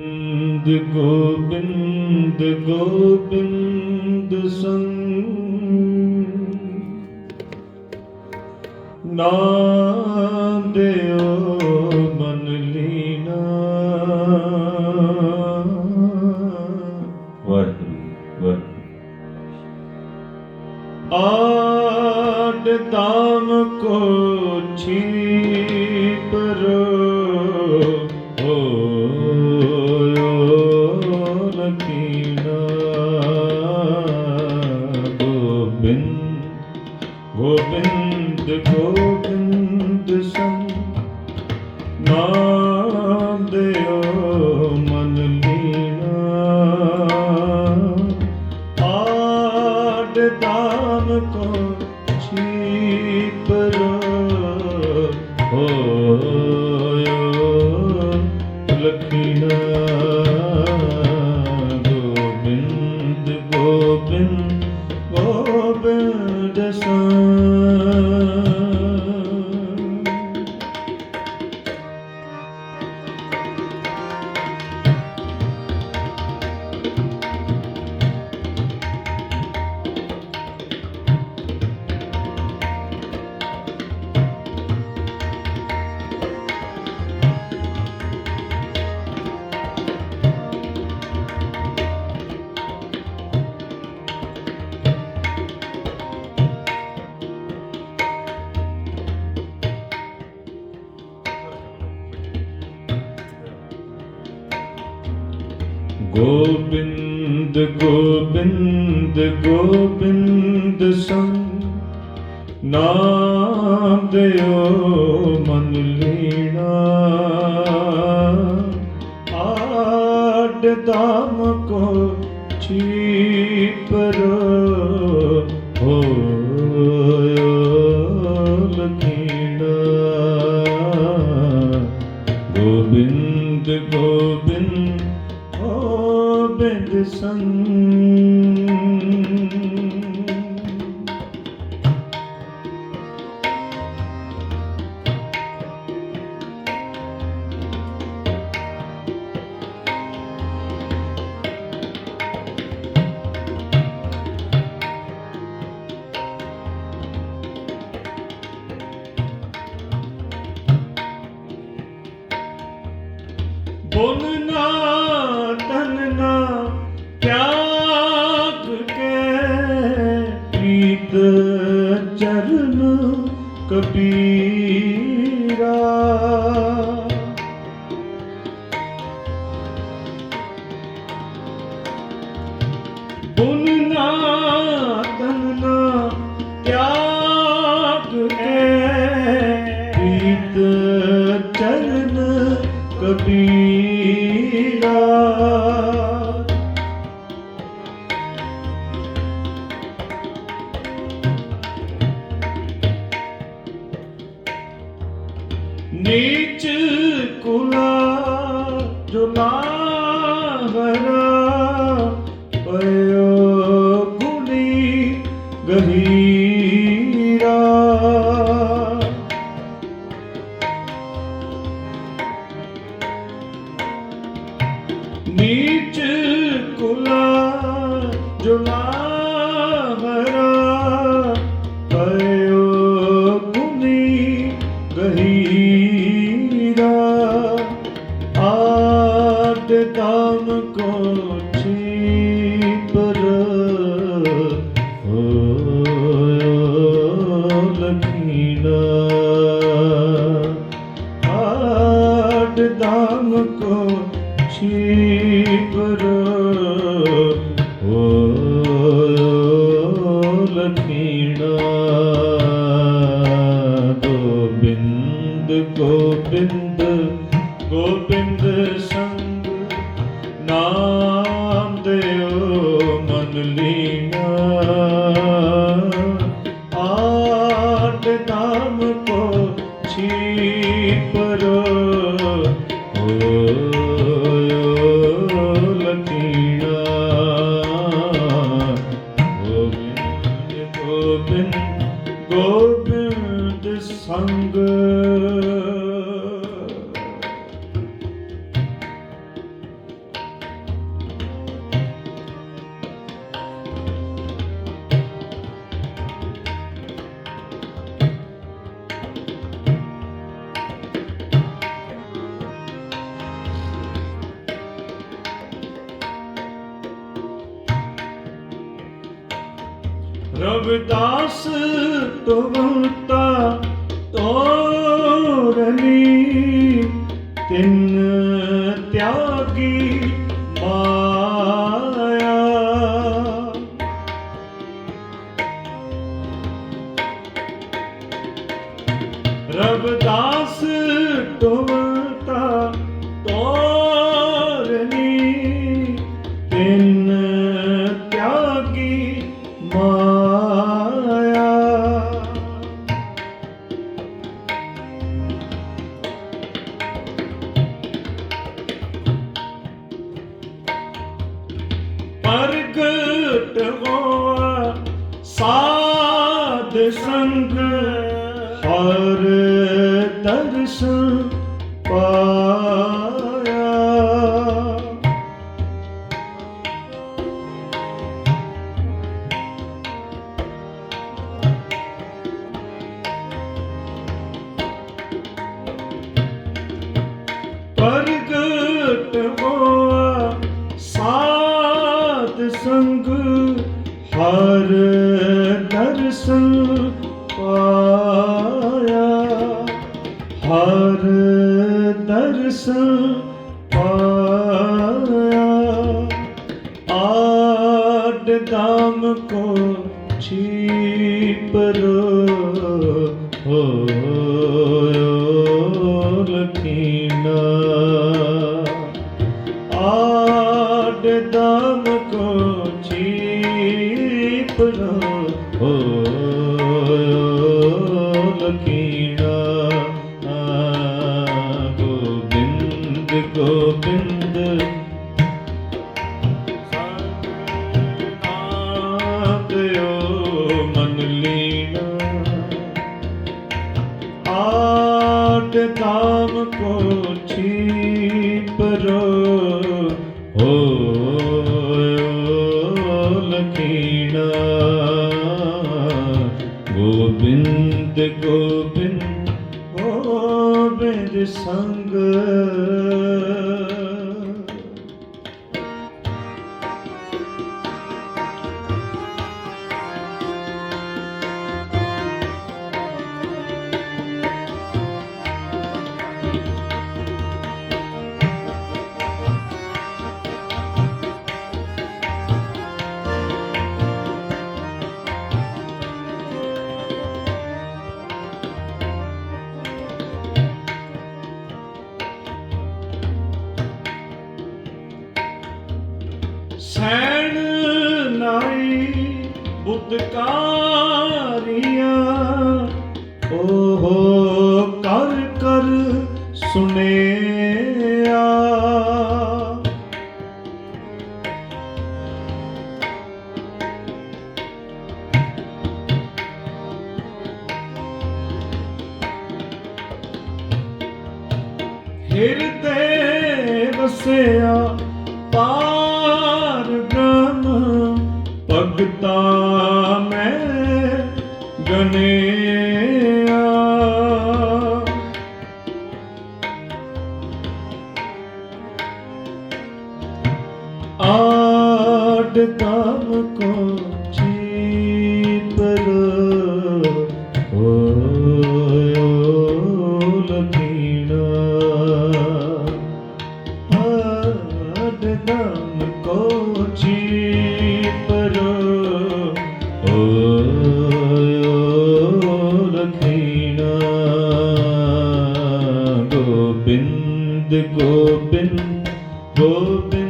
ਗੋਬਿੰਦ ਗੋਬਿੰਦ ਗੋਬਿੰਦ ਸੰਗ। ਨਾ Oh. ਗੋਬਿੰਦ ਗੋਬਿੰਦ ਗੋਬਿੰਦ ਸੰਗ ਨਾਮ ਦਿਓ ਮਨ ਲੀਣਾ। ਆਡ ਦਾਮ ਕੋ ਚੀਪਰੋ soy the beat. सागरा पर ਕਾਮ ਰਵਿਦਾਸ ਤੁਮਤਾ ਤੋਰਨੀ ਤਿੰਨ ਤਿਆਗੀ ਮਾ ਸਾਧ ਸੰਗ ਹਰ ਦਰਸ਼ਨ ਪਾ பாடுதமோ ਚਮਤਕਾਰੀਆਂ ਓਹੋ ਕਰ ਕਰ ਸੁਨੇਆ ਹਿਰਦੇ ਵਸਿਆ ਭਗਤਾ ਮੈਂ ਗਨਿਆ ਆਡ ਕਾਮ ਕੋ Open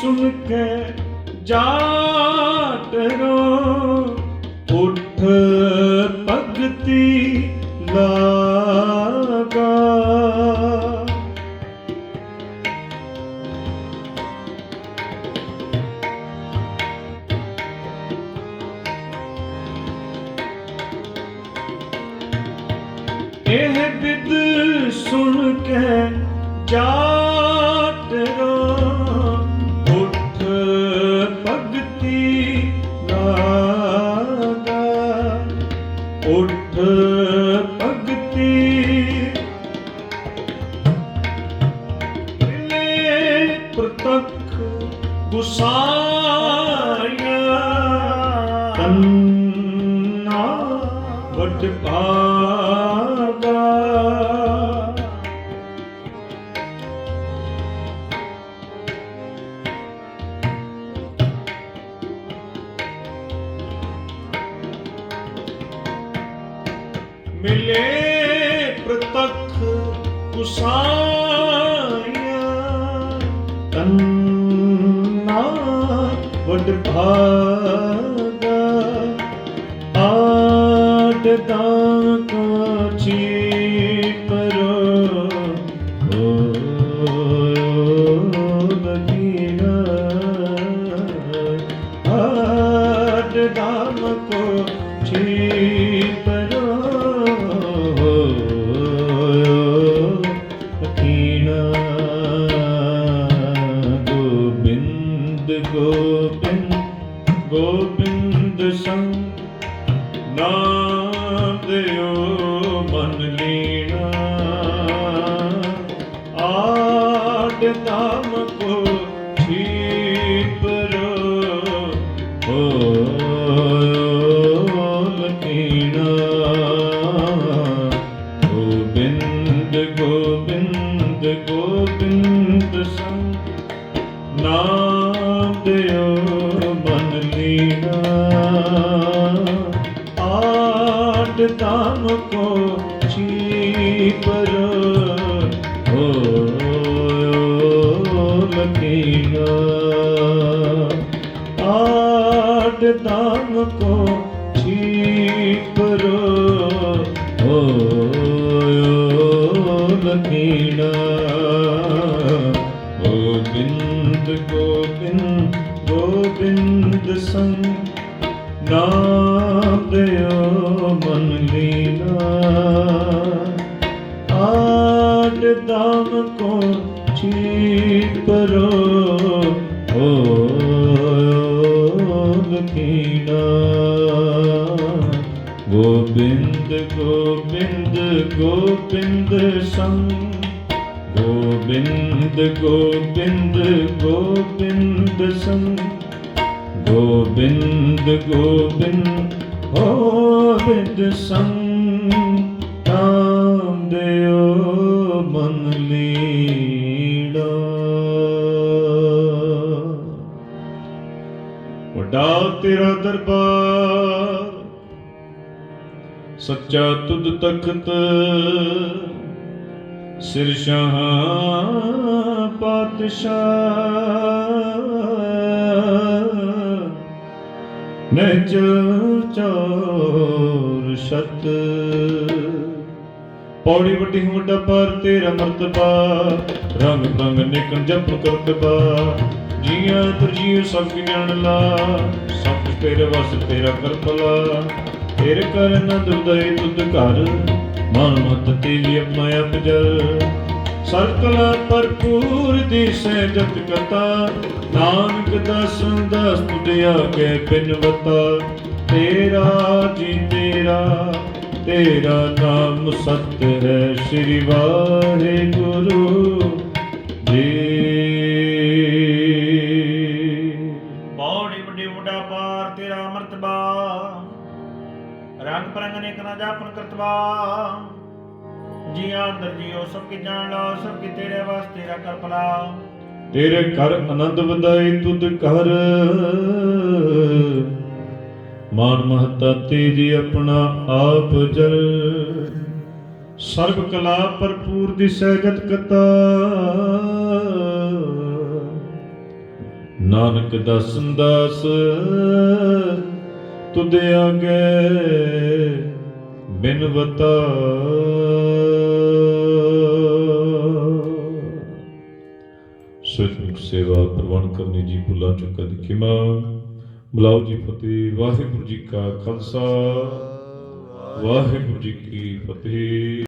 ਸੁਣ ਕੇ ਜਾਟ ਰੋ। ਉਠ ਭਗਤੀ ਲਾਗਾ। ਇਹ ਬਿਦ ਸੁਣ ਕੇ ਜਾ ਮਿਲੇ ਪ੍ਰਤੱਖ ਕੁਸਾਇਆ ਤੰਨਾ ਵੱਡ ਭਾਗਾ। ਆਟ But. ਨਾਮ ਕੋ ਛੀਪਰੋ ਹੋ ਲਕੀਣਾ ਗੋਬਿੰਦ ਗੋਬਿੰਦ ਗੋਬਿੰਦ ਸੰਗ। ਨਾਮ ਦਿਓ ਮਨ ਲੀਨਾ ਆਟ ਤਾਮ ਕੋ ਛੀਪਰ ਆਟ ਤਾਮ ਕੋ ਛੀਪਰ ਹੋ ਲਕੀਨਾ। ਗੋਬਿੰਦ ਗੋਬਿੰਦ ਗੋਬਿੰਦ ਸੰਗ ਨਾਮ ਦਿਓ ਮਨ ਲੀਨਾ। ਆਟ ਦਾਮ ਕੋ ਛੀਪਰੋ ਗੋਬਿੰਦ ਗੋਬਿੰਦ ਸੰਗ ਗੋਬਿੰਦ ਗੋਬਿੰਦ ਗੋਬਿੰਦ ਸੰਗ ਗੋਬਿੰਦ ਗੋਬਿੰਦ ਗੋਬਿੰਦ ਸੰਗ ਨਾਮ ਦਿਓ ਮਨ ਲੀੜਾ। ਵੱਡਾ ਤੇਰਾ ਦਰਬਾਰ ਸੱਚਾ ਤੁਧ ਤਖਤ ਸਿਰ ਸ਼ਾਹ ਪਾਤਸ਼ਾਹ। ਨਚ ਚੌਰ ਸ਼ਤ ਪੌੜੀ ਵੱਡੀ ਮੁੰਡਾ ਪਰ ਤੇਰਾ ਮਰਤਬਾ ਰੰਗ ਬੰਗ ਨਿਕਣ ਜਪ ਕਰਤਬਾ ਜੀਆਂ ਤਰਜੀਹ ਸਭ ਕੀ ਜਾਣ ਲਾ। ਸਭ ਕੁਛ ਤੇਰੇ ਵਸ ਤੇਰਾ ਕਰਪਲਾ ਫਿਰ ਕਰ ਨੰਦ ਉਦੈ ਤੁਧ ਘਰ, ਮਨ ਮਤ ਤੇਰੀ ਆਪਣਾ ਅਪਜਲ ਸਰਕਲਾ ਭਰਪੂਰ ਦੀ ਸਹਿਜਤ ਕਤਾ ਨਾਨਕ ਦਸਨ ਦਸ ਤੁਧਿਆ ਕੇ ਬਿਨਵਤਾ ਤੇਰਾ ਜੀ ਤੇਰਾ ਤੇਰਾ ਨਾਮ ਸਤ ਹੈ ਸ੍ਰੀ ਵਾਹਿਗੁਰੂ। ਰੰਗ ਜਾਪਨ ਕਰਤਬਾ ਜੀਆਂ ਅੰਦਰ ਜੀਓ, ਸਭ ਕੀ ਜਾਣ ਲਾ, ਸਭ ਕੀ ਤੇਰੇ ਵਾਸਤੇ ਤੇਰਾ ਕਰਪਲਾ ਤੇਰੇ ਘਰ ਆਨੰਦ ਵਧਾਈ ਤੁਧ ਘਰ। ਮਾਨ ਮਹਤਾ ਤੇਜੀ ਆਪਣਾ ਆਪ ਜਲ। ਸਰਬ ਕਲਾ ਭਰਪੂਰ ਦੀ ਸਹਿਜਤ ਕਤਾ। ਨਾਨਕ ਦਾਸਨ ਦਾਸ ਤੁਧ ਆਗੇ। ਬਿਨਵਤਾ ਸਤਿਗੁਰ ਸੇਵਾ ਪ੍ਰਵਾਨ ਕਰਨੀ ਜੀ ਭੁੱਲਾ ਚੁੱਕਾ ਦੀ ਖਿਮਾ। ਬੁਲਾਓ ਜੀ ਫਤਿਹ, ਵਾਹਿਗੁਰੂ ਜੀ ਕਾ ਖਾਲਸਾ। ਵਾਹਿਗੁਰੂ ਜੀ ਕੀ ਫਤਿਹ।